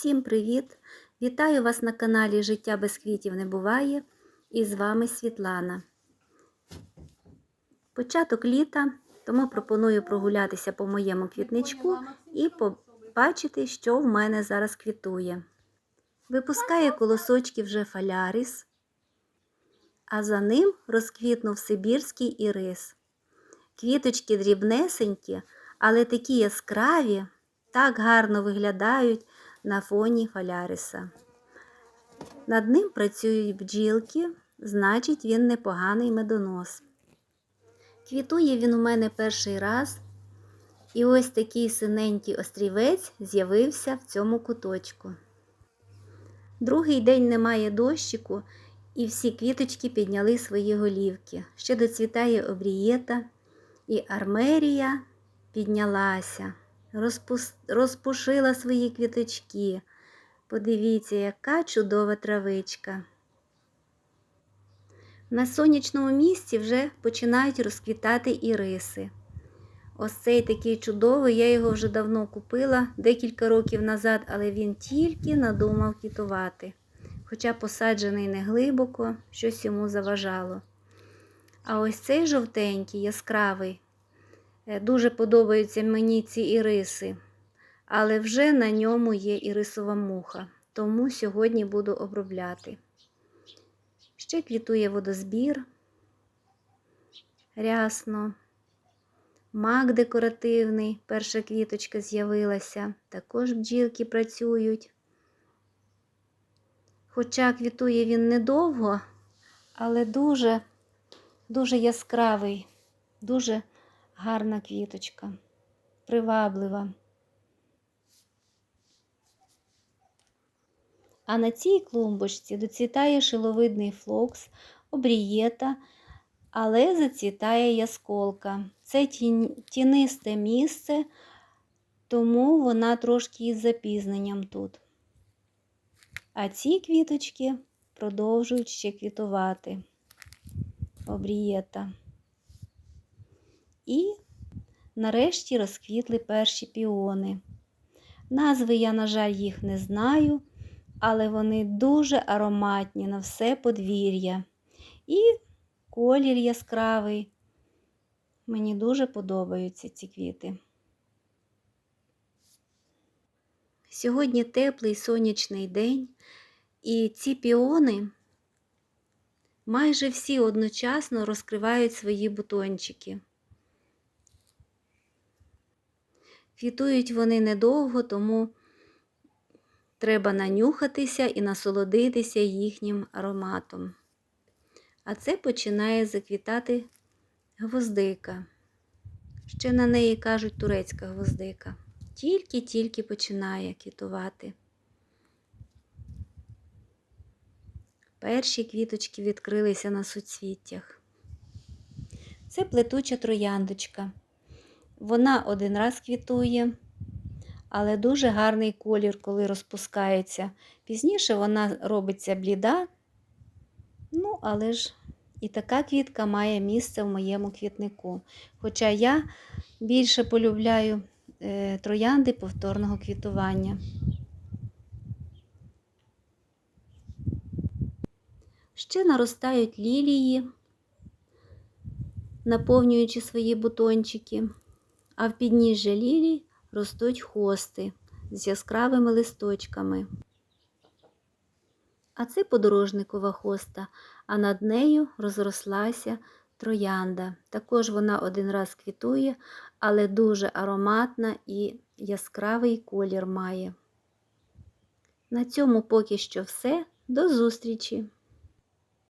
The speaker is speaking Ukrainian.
Всім привіт! Вітаю вас на каналі Життя без квітів не буває. І з вами Світлана. Початок літа, тому пропоную прогулятися по моєму квітничку і побачити, що в мене зараз квітує. Випускає колосочки вже фалярис, а за ним розквітнув сибірський ірис. Квіточки дрібнесенькі, але такі яскраві, так гарно виглядають на фоні фаляриса. Над ним працюють бджілки, значить, він непоганий медонос. Квітує він у мене перший раз, і ось такий синенький острівець з'явився в цьому куточку. Другий день немає дощику, і всі квіточки підняли свої голівки. Ще доцвітає обрієта, і армерія піднялася. Розпушила свої квіточки. Подивіться, яка чудова травичка. На сонячному місці вже починають розквітати іриси. Ось цей такий чудовий, я його вже давно купила, декілька років назад, але він тільки надумав квітувати. Хоча посаджений не глибоко, щось йому заважало. А ось цей жовтенький, яскравий, дуже подобаються мені ці іриси, але вже на ньому є ірисова муха, тому сьогодні буду обробляти. Ще квітує водозбір, рясно, мак декоративний, перша квіточка з'явилася, також бджілки працюють. Хоча квітує він недовго, але дуже, дуже яскравий, дуже гарна квіточка, приваблива. А на цій клумбочці доцвітає шиловидний флокс, обрієта, але зацвітає ясколка. Це тінисте місце, тому вона трошки із запізненням тут. А ці квіточки продовжують ще квітувати. Обрієта. І нарешті розквітли перші піони. Назви я, на жаль, їх не знаю але вони дуже ароматні на все подвір'я. І колір яскравий. Мені дуже подобаються ці квіти. Сьогодні теплий сонячний день, і ці піони майже всі одночасно розкривають свої бутончики. Квітують вони недовго, тому Треба нанюхатися і насолодитися їхнім ароматом. А це починає заквітати гвоздика. Ще на неї кажуть турецька гвоздика. Тільки-тільки починає квітувати. Перші квіточки відкрилися на суцвіттях. Це плетуча трояндочка. Вона один раз квітує але дуже гарний колір, коли розпускається. Пізніше вона робиться бліда. Ну, але ж і така квітка має місце в моєму квітнику. Хоча я більше полюбляю е, троянди повторного квітування. Ще наростають лілії, наповнюючи свої бутончики, а в підніжжя лілій ростуть хости з яскравими листочками. А це подорожникова хоста, а над нею розрослася троянда. Також вона один раз квітує, але дуже ароматна і яскравий колір має. На цьому поки що все. До зустрічі!